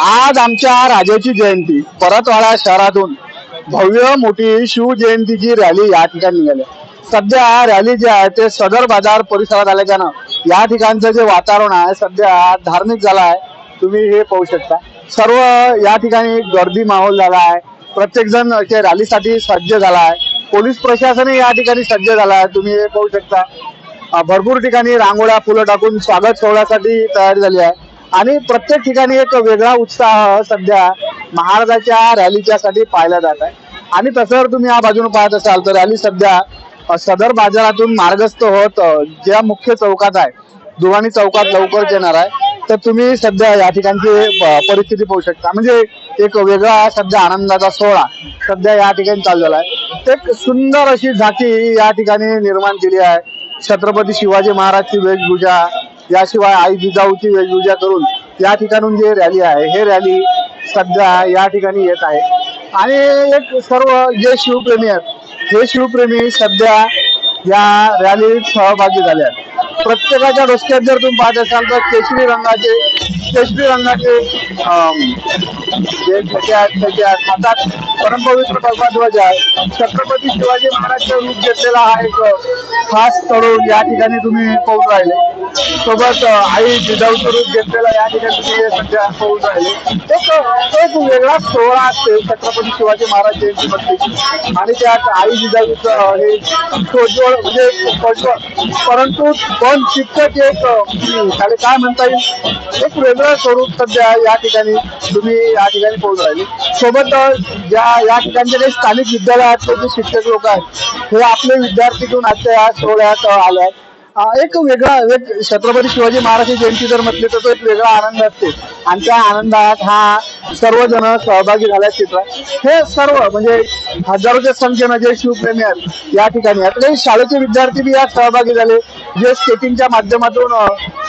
आज आमच्या राजाची जयंती परतवाडा शहरातून भव्य मोठी शिवजयंतीची रॅली या ठिकाणी निघाली. सध्या रॅली जी आहे ते सदर बाजार परिसरात आल्याच्यानं या ठिकाणचं जे वातावरण आहे सध्या धार्मिक झालं आहे. तुम्ही हे पाहू शकता. सर्व या ठिकाणी गर्दी माहोल झाला आहे. प्रत्येक जण रॅलीसाठी सज्ज झाला आहे. पोलीस प्रशासनही या ठिकाणी सज्ज झाला आहे. तुम्ही हे पाहू शकता. भरपूर ठिकाणी रांगोळ्या फुलं टाकून स्वागत सोहळ्यासाठी तयारी झाली आहे. आणि प्रत्येक ठिकाणी एक वेगळा उत्साह सध्या महाराजाच्या रॅलीच्या साठी पाहिला जात आहे. आणि तसं जर तुम्ही या बाजूने पाहत असाल तर रॅली सध्या सदर बाजारातून मार्गस्थ होत ज्या मुख्य चौकात आहे दुवाणी चौकात लवकर येणार आहे तर तुम्ही सध्या या ठिकाणची परिस्थिती पाहू शकता. म्हणजे एक वेगळा सध्या आनंदाचा सोहळा सध्या या ठिकाणी चालू झाला आहे. एक सुंदर अशी झाकी या ठिकाणी निर्माण केली आहे. छत्रपती शिवाजी महाराजची वेशभूषा याशिवाय आई जिजाऊची वेगवेगळ्या करून या ठिकाणून जे रॅली आहे हे रॅली सध्या या ठिकाणी येत आहे. आणि एक सर्व जे शिवप्रेमी आहेत. हे शिवप्रेमी सध्या या रॅलीत सहभागी झाल्या आहेत. प्रत्येकाच्या रस्त्यात जर तुम्ही पाहत असाल तर केशरी रंगाचे केशरी रंगाचे जे ठेके आहेत ठेके आहेत हातात परमपवित्र भगवाध्वज आहे छत्रपती शिवाजी महाराजचं रूप घेतलेला हा एक खास तरुण या ठिकाणी तुम्ही पाहून राहिले. सोबत आई जिजाऊचं रूप घेतलेला या ठिकाणी तुम्ही सध्या पाहून राहिले. एक एक वेगळा सोहळा असते छत्रपती शिवाजी महाराज जयंतीमध्ये. आणि त्यात आई जिजाऊचं हे सोज्वळ म्हणजे परंतु पण शिक्षक एक त्याला काय म्हणता येईल? एक वेगळं स्वरूप सध्या या ठिकाणी तुम्ही या ठिकाणी पोहोच राहिले. सोबत ज्या या ठिकाणचे काही स्थानिक विद्यालयातले जे शिक्षक लोक आहेत हे आपले विद्यार्थी घेऊन आजच्या या सोहळ्यात आले आहेत. एक वेगळा एक छत्रपती शिवाजी महाराज जयंती जर म्हटली तर तो एक वेगळा आनंद असते. आणि त्या आनंदात हा सर्वजण सहभागी झाल्याचे चित्र हे सर्व म्हणजे हजारोच्या संख्येनं जे शिवप्रेमी आहेत या ठिकाणी आहेत. काही शाळेचे विद्यार्थी बी यात सहभागी झाले. जे स्केटिंगच्या माध्यमातून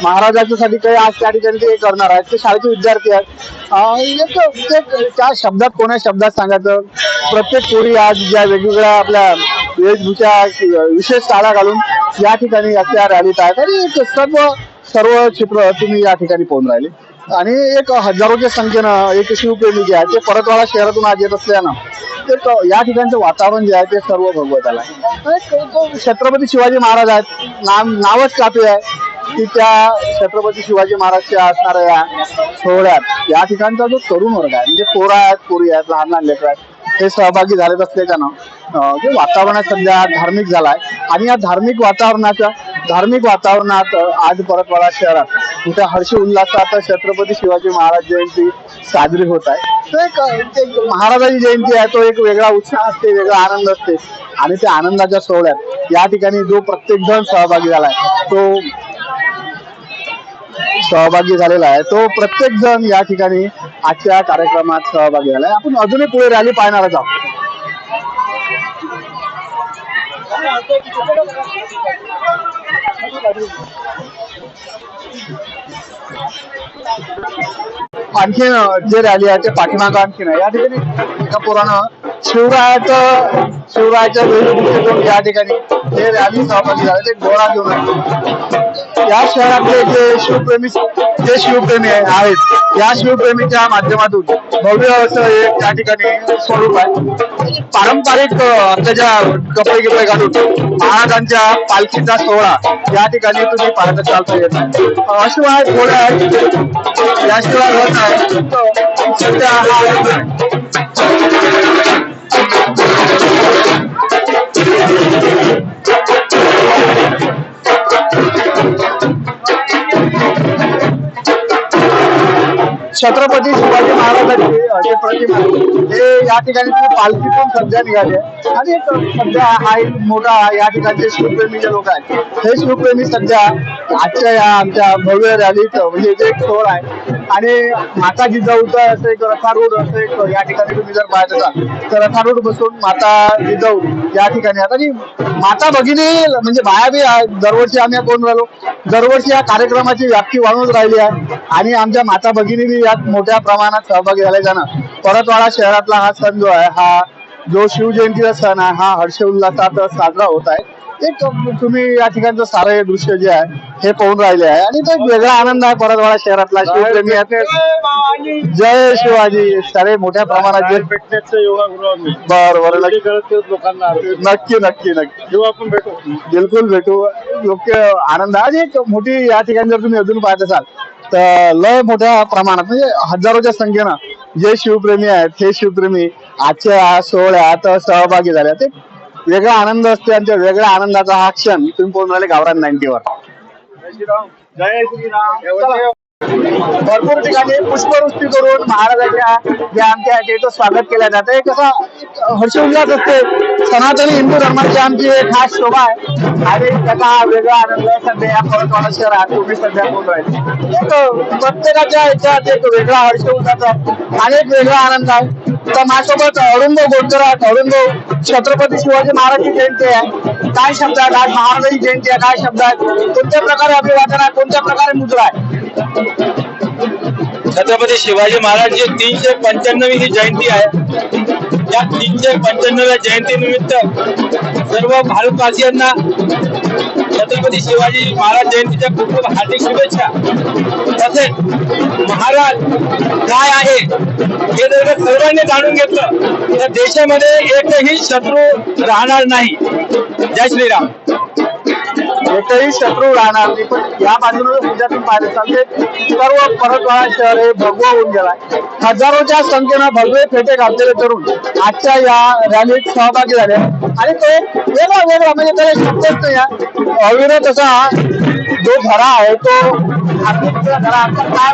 महाराजाच्या साठी काही आज त्या ठिकाणी ते करणार आहेत. ते शाळेचे विद्यार्थी आहेत. एक एक त्या शब्दात कोण्या शब्दात सांगायचं? प्रत्येक पोरी आज ज्या वेगवेगळ्या आपल्या वेशभूषा विशेष साड्या घालून या ठिकाणी या रॅलीत आहेत. आणि एक सर्व सर्व क्षेत्र तुम्ही या ठिकाणी पाहून राहिले. आणि एक हजारोच्या संख्येनं एक शिवप्रेमी जे आहे ते परतवाडा शहरातून आज येत असल्यानं एक या ठिकाणचं वातावरण जे आहे ते सर्व भगवताला आहे. छत्रपती शिवाजी महाराज आहेत. नाम नावच कापी आहे. की त्या छत्रपती शिवाजी महाराजच्या असणाऱ्या या सोहळ्यात या ठिकाणचा जो तरुण वर्ग आहे म्हणजे पोरा आहेत पोरी आहेत लहान लहान लेकरं आहेत हे सहभागी झालेत असल्याच्यानं जे वातावरण सध्या धार्मिक झालाय. आणि या धार्मिक वातावरणाच्या धार्मिक वातावरणात आज परतवाडा शहरात. तिथे हर्ष उल्हासात छत्रपती शिवाजी महाराज जयंती साजरी होत आहे. तो एक एक महाराजाची जयंती आहे. तो एक वेगळा उत्साह असते वेगळा आनंद असते. आणि त्या आनंदाच्या सोहळ्यात या ठिकाणी जो प्रत्येक जण सहभागी झालाय तो सहभागी झालेला आहे. तो प्रत्येक जण या ठिकाणी आजच्या कार्यक्रमात सहभागी झालाय आपण अजूनही पुढे रॅली पाहणारच आहोत. आणखीन जे रॅली आहे ते पाठीमागं आणखीन आहे. या ठिकाणी एका पोरानं शिवरायाचं शिवरायाच्या वेशभूषेतून या ठिकाणी. हे रॅली सहभागी झाले ते गोळा घेऊन या शहरातले जे शिवप्रेमी जे शिवप्रेमी आहेत या शिवप्रेमीच्या माध्यमातून भव्य असं हे त्या ठिकाणी स्वरूप आहे. पारंपरिक त्याच्या कपडे गिपडे घालून महाराजांच्या पालखीचा सोहळा या ठिकाणी तुम्ही पाहत असाल तर येत आहे. अं, शिवाय याशिवाय होत आहे. सध्या हा छत्रपती शिवाजी महाराजांची जे प्रतिमा हे या ठिकाणी ते पालखीतून सध्या निघाली आहे. आणि एक सध्या हा एक मोठा या ठिकाणचे शिवप्रेमी जे लोक आहेत हे शिवप्रेमी सध्या आजच्या या आमच्या भव्य रॅलीत म्हणजे जे एक सोहळा आहे आणि माता जिजाऊचा असं एक रथारूढ असं एक या ठिकाणी तुम्ही जर पाहत असाल तर रथारूढ बसून माता जिजाऊ या ठिकाणी आता माता भगिनी म्हणजे बाया बी दरवर्षी आम्ही कोण राहिलो? दरवर्षी या कार्यक्रमाची व्याप्ती वाढूनच राहिली आहे. आणि आमच्या माता भगिनी बी यात मोठ्या प्रमाणात सहभागी झाल्याच्यानं परतवाडा शहरातला हा सण जो आहे हा जो शिवजयंतीचा सण आहे हा हर्ष उल्हासात साजरा होत आहे. एक तुम्ही या ठिकाणचं सारं हे दृश्य जे आहे हे पाहून राहिले आहे. आणि तो एक वेगळा आनंद आहे परतवाडा शहरातला शिवप्रेमी आहे जय शिवाजी. सारे मोठ्या प्रमाणात जे बर नक्की. लोकांना. नक्की नक्की नक्की. आपण भेटू. बिलकुल भेटू. योग्य आनंद आहे. आणि एक मोठी या ठिकाणी जर तुम्ही अजून पाहत असाल तर लय मोठ्या प्रमाणात म्हणजे हजारोच्या संख्येनं जे शिवप्रेमी आहेत हे शिवप्रेमी आजच्या सोहळ्यात सहभागी झाले ते वेगळा आनंद असते आणि त्या वेगळ्या आनंदाचा हा क्षण तुम्ही पोहोचून राहिले गावरान नाईन्टीवर. जय भरपूर ठिकाणी पुष्पवृष्टी करून महाराजांच्या जे आमच्या तिथं स्वागत केलं जातं. एक असा हर्ष उल्हास असते. सनातनी हिंदू धर्माची आमची एक खास शोभा आहे. आणि त्याचा हा वेगळा आनंद सध्या या परतवाडा शहरात तुम्ही सध्या बोलू आहे प्रत्येकाच्या याच्यात एक वेगळा हर्ष उल्हास आहे. आणि एक वेगळा आनंद आहे. तर माझ्यासोबत अरुण गोडकर आहेत छत्रपती शिवाजी महाराज जयंती आहे. काय शब्द आहेत? आज महाराजांची जयंती आहे. काय शब्द आहेत? कोणत्या प्रकारे अभिवादन आहे? कोणत्या प्रकारे मुद्रा आहे? छत्रपती शिवाजी महाराजची तीनशे पंच्याण्णवी ही जयंती आहे. या तीनशे पंच्याण्णव्या जयंती निमित्त सर्व भारतवासियांना छत्रपती शिवाजी महाराज जयंतीच्या खूप खूप हार्दिक शुभेच्छा. तसेच महाराज काय आहे हे जर का सर्वांनी जाणून घेतलं तर देशामध्ये एकही शत्रू राहणार नाही. जय श्रीराम. एकही शत्रू राहणार नाही. पण या बाजूने सुद्धा तुम्ही पाहिलं सर्व परतवाडा शहर हे भगवं होऊन गेलाय. हजारोच्या संख्येनं भगवे फेटे घातलेले तरुण आजच्या या रॅलीत सहभागी झाले. आणि तो वेगळा वेगळा म्हणजे त्याला शब्दच नाही आहे. अविरत असा जो धरा आहे तो आर्थिक धरा काय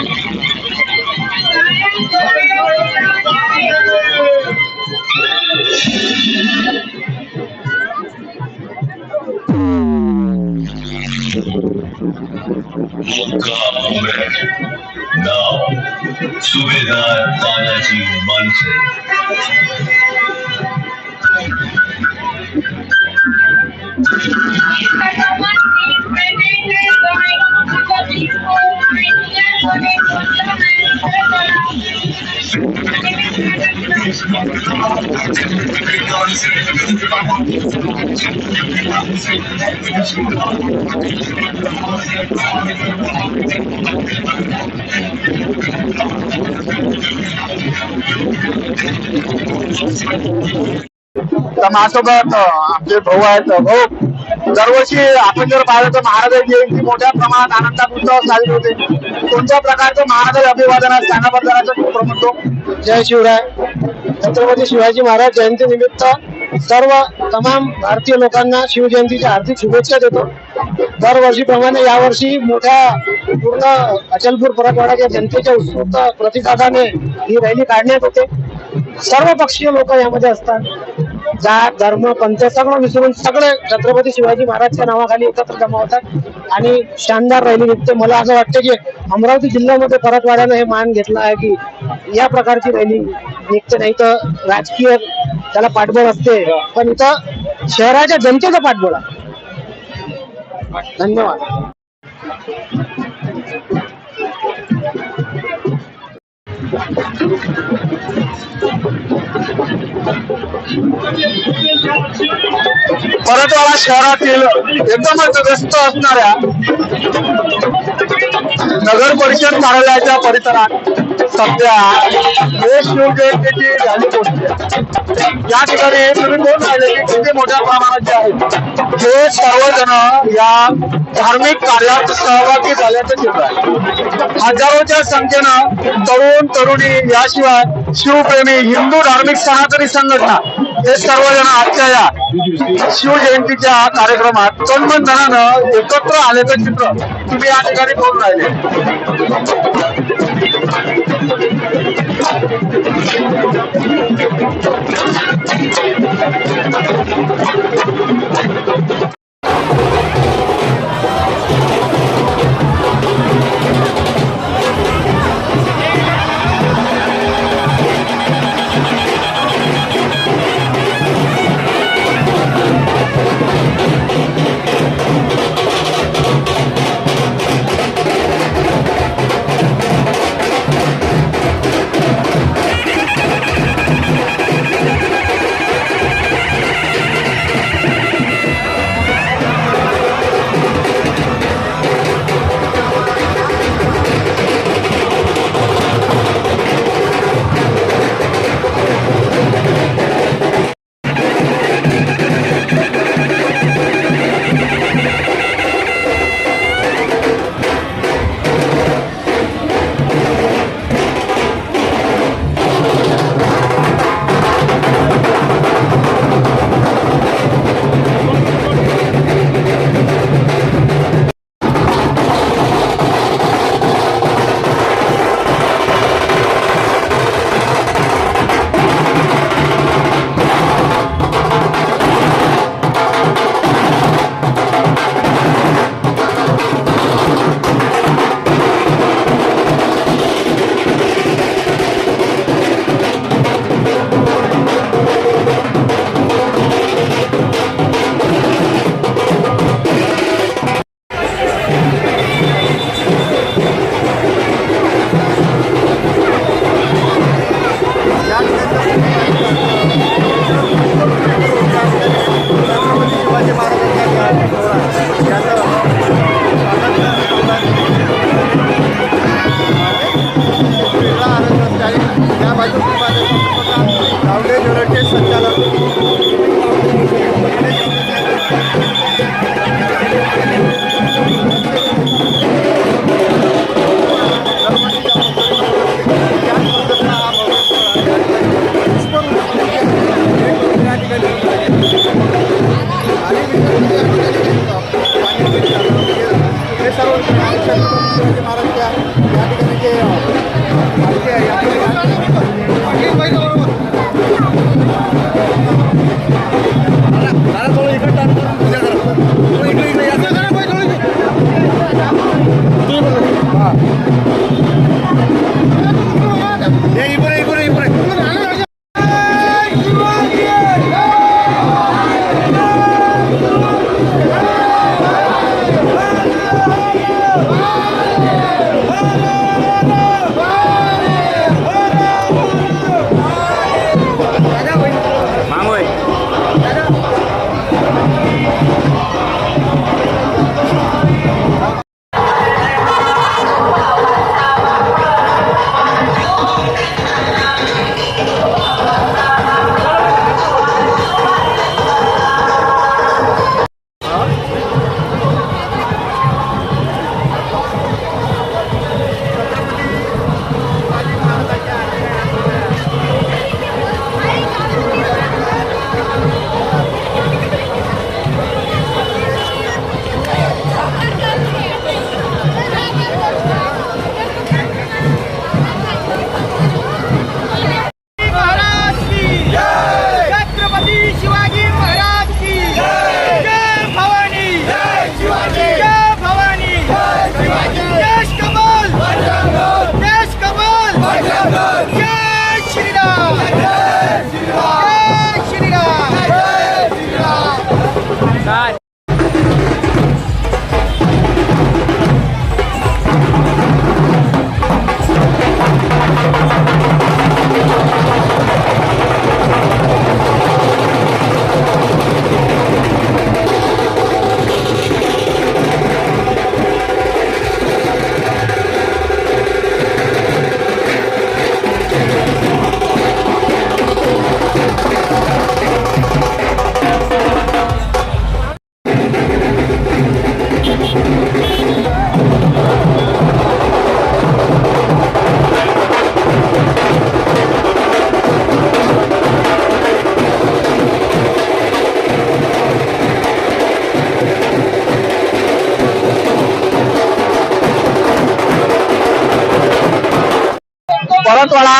नाव सुभेदार तानाजी मानसे माझ्यासोबत अं, आमचे भाऊ आहेत. भाऊ दरवर्षी आपण जर पाहिलं तर महाराज जयंती मोठ्या प्रमाणात आनंदात उत्सव साजरी होते. कोणत्या प्रकारचं महाराज अभिवादन आहे स्थानाबद्दलाचं प्रमुख जय शिवराय. छत्रपती शिवाजी महाराज जयंती निमित्त सर्व तमाम भारतीय लोकांना शिवजयंतीच्या हार्दिक शुभेच्छा देतो. दरवर्षीप्रमाणे यावर्षी मोठ्या पूर्ण अचलपूर परतवाड्याच्या जनतेच्या उत्स्फूर्त प्रतिसादाने ही रॅली काढण्यात येते. सर्व पक्षीय लोक यामध्ये असतात. जात धर्म पंथ सगळं विसरून सगळे छत्रपती शिवाजी महाराजच्या नावाखाली एकत्र जमा होतात. आणि शानदार रॅली निघते. मला असं वाटतं की अमरावती जिल्ह्यामध्ये परतवाड्यानं हे मान घेतलं आहे की या प्रकारची रॅली निघते. नाही तर राजकीय त्याला पाठबळ असते. पण इथं शहराच्या जनतेचं पाठबळ आहे. धन्यवाद. परतवाडा शहरातील एकदमच व्यस्त असणाऱ्या नगर परिषद कार्यालयाच्या परिसरात सध्या हे शिवजयंतीची रॅली पोहोचली आहे. या ठिकाणी तुम्ही कोण राहिले की किती मोठ्या प्रमाणाचे आहेत हे सर्वजण या धार्मिक कार्यात सहभागी झाल्याचं चित्र आहे हजारोच्या संख्येनं तरुण तरुणी याशिवाय शिवप्रेमी हिंदू धार्मिक सनातनी संघटना हे सर्वजण आजच्या या शिवजयंतीच्या कार्यक्रमात तनमन जणानं एकत्र आल्याचं चित्र तुम्ही या ठिकाणी करून राहिले.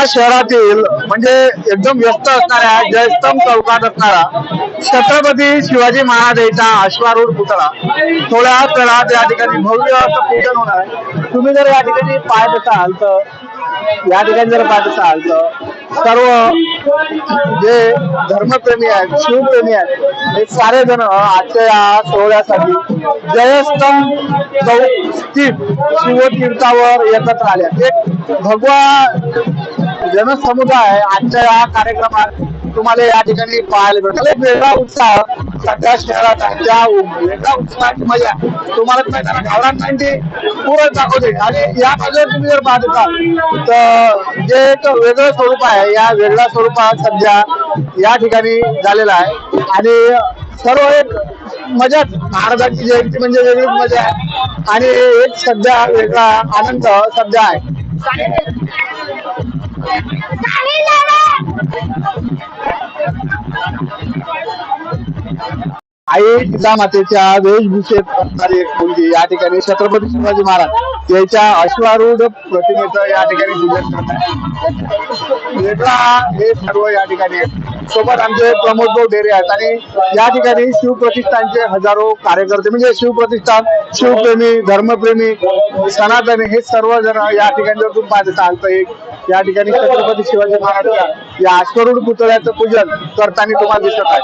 शहरातील म्हणजे एकदम व्यस्त असणाऱ्या जयस्तंभ चौकात असणारा छत्रपती शिवाजी महाराजांचा अश्वारूढ पुतळा थोड्या वेळात या ठिकाणी भव्य असं पूजन होणार आहे. तुम्ही जर या ठिकाणी पाहत असाल तर या ठिकाणी जर पाहत असाल तर सर्व जे धर्मप्रेमी आहेत शिवप्रेमी आहेत हे सारे जण आजच्या या सोहळ्यासाठी जयस्तंभ चौक स्थित शिवतीर्थावर एकत्र आले एक भगवा जनसमुदाय आजच्या या कार्यक्रमात तुम्हाला या ठिकाणी पाहायला भेटेल. एक वेगळा उत्साह सध्या शहरात आहे. त्या वेगळ्या उत्साहाची मजा तुम्हाला मैदानात गावरान नाईन्टी पूर्ण दाखवते. आणि या बाजूला तुम्ही जर पाहत तर जे एक वेगळं स्वरूप आहे या वेगळ्या स्वरूपात सध्या या ठिकाणी झालेलं आहे. आणि सर्व एक मजाच महाराजांची जयंती म्हणजे वेगळीच मजा आहे. आणि एक सध्या वेगळा आनंद सध्या आहे. आई जिजामातेच्या वेशभूषेत असणारी एक मुलगी या ठिकाणी छत्रपती शिवाजी महाराज याच्या अश्वारूढ प्रतिमेचं या ठिकाणी पूजन करत आहे. हे सर्व या ठिकाणी सोबत आमचे प्रमोद भाऊ डेरे आहेत आणि या ठिकाणी शिवप्रतिष्ठानचे हजारो कार्यकर्ते म्हणजे शिवप्रतिष्ठान शिवप्रेमी धर्मप्रेमी सनातनी हे सर्व जण या ठिकाणी जर तुम्ही पाहत असाल एक या ठिकाणी छत्रपती शिवाजी महाराजच्या या अश्वरूढ पुतळ्याचं पूजन करताना तुम्हाला दिसत आहे.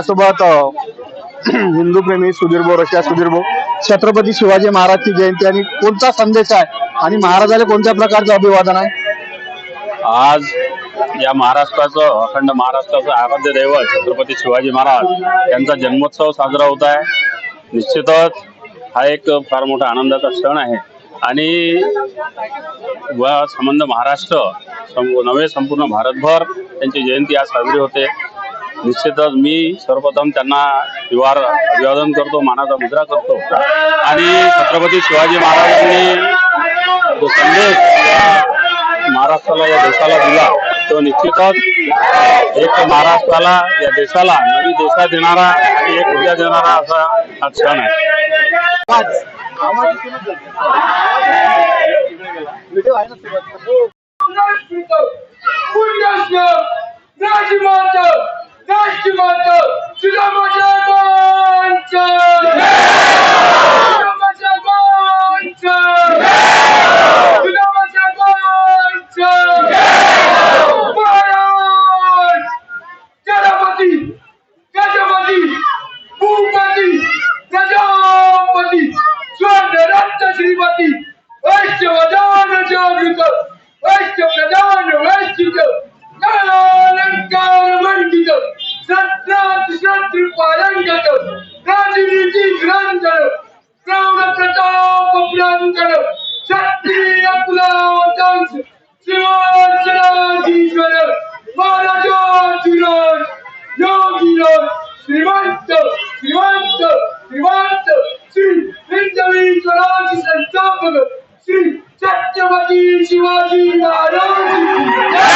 माझ्यासोबत हिंदू प्रेमी सुधीर भाऊ रशिया सुधीर भाऊ छत्रपती शिवाजी महाराजची जयंती आणि कोणता संदेश आहे? आणि महाराजाला कोणत्या प्रकारचं अभिवादन आहे? आज या महाराष्ट्राचं अखंड महाराष्ट्राचं आराध्य दैवत छत्रपती शिवाजी महाराज यांचा जन्मोत्सव साजरा होत आहे. निश्चितच हा एक फार मोठा आनंदाचा क्षण आहे. आणि व संबंध महाराष्ट्र नवे नव्हे संपूर्ण भारतभर त्यांची जयंती आज साजरी होते. निश्चितच मी सर्वप्रथम त्यांना विवार अभिवादन करतो मानाचा मुद्रा करतो. आणि छत्रपती शिवाजी महाराजांनी जो संदेश महाराष्ट्राला या देशाला दिला तो निश्चितच एक महाराष्ट्राला या देशाला नवी दिशा देणारा आणि एक ऊर्जा देणारा असा हा क्षण आहे. Nasce moto, sudamo de avanço! Sudamo de avanço! Chhatrapati Shivaji Maharaj की जय!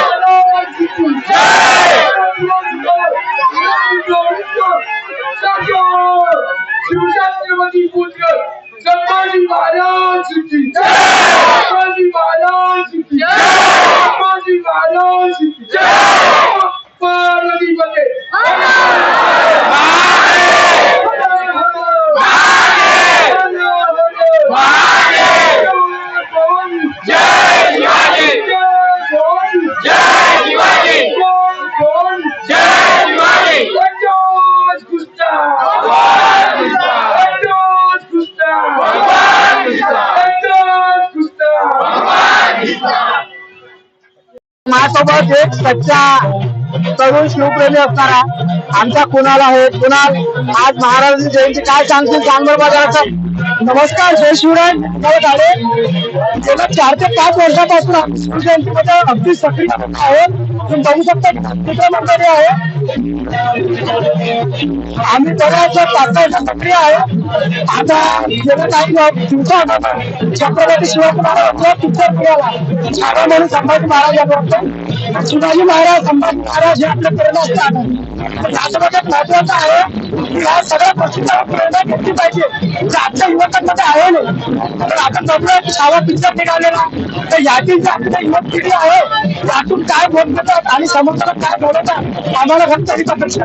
महाराज की जय! शिवछत्रपती पुत्र संभाजी महाराज की जय! संभाजी महाराज की जय! संभाजी महाराज की जय! पार्वती पते जय शिवाजी जय शिवाजी जय शिवाजी भगवान कृष्ण भगवान कृष्ण भगवान कृष्ण भगवान कृष्ण सोबत एक सच्चा तरुण शिवप्रेमी असणारा आमचा कुणाल आहे? कुणाल आज महाराजांची जयंती काय सांगतील चांदर बाजाराचं. नमस्कार जय शिवराय. मला गाडे गेल्या चार ते पाच वर्षापासून आम्ही शिवजयंतीमध्ये अगदी सक्रिय आहोत तुम्ही बघू शकता मंडळी आहे. आम्ही बऱ्याच पाच सक्रिय आहे. आता गेल्या काही दिवसात छत्रपती शिवाजी महाराज पिक्चर निघाला छावा म्हणून संभाजी महाराज याचा शिवाजी महाराज संभाजी महाराज हे आपले प्रेरणास्थान आहे. याच्यामध्ये महत्वाचं आहे की या सगळ्या गोष्टींना प्रेरणा घेतली पाहिजे. जे आजच्या युवकांमध्ये आहे नाही. तर आपण बघूया की छावा पिक्चर निघालेला. तर यातील जी आपली युवक पिढी आहे? यातून काय बोध देतात आणि समोरच्याला काय बोलतात? आम्हाला फक्त हीच अपेक्षा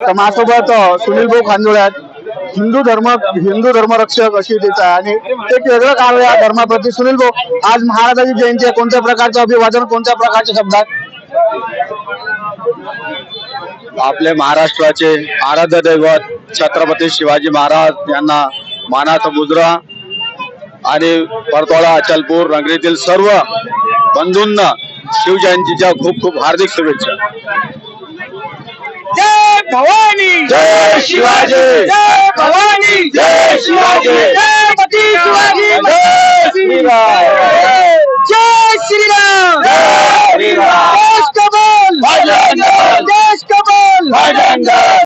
तर माझ्यासोबत सुनील भाऊ खांजोळे हिंदू धर्म हिंदू धर्मरक्षक अशी त्याचं आहे. आणि एक वेगळं कार्य या धर्माप्रती सुनील भाऊ आज महाराजांची जयंती आहे. कोणत्या प्रकारचं अभिवादन कोणत्या प्रकारच्या शब्दात आपले महाराष्ट्राचे आराध्य दैवत छत्रपती शिवाजी महाराज यांना मानाचा मुजरा आणि परतोळा अचलपूर रंगरीतील सर्व बंधूंना शिवजयंतीच्या खूप खूप हार्दिक शुभेच्छा. जय भवानी। जय शिवाजी। जय भवानी। जय शिवाजी। जय पती शिवाजी। जय श्रीराम। जय श्रीराम। जय श्रीराम। देश कबल भजन देश कबल भजन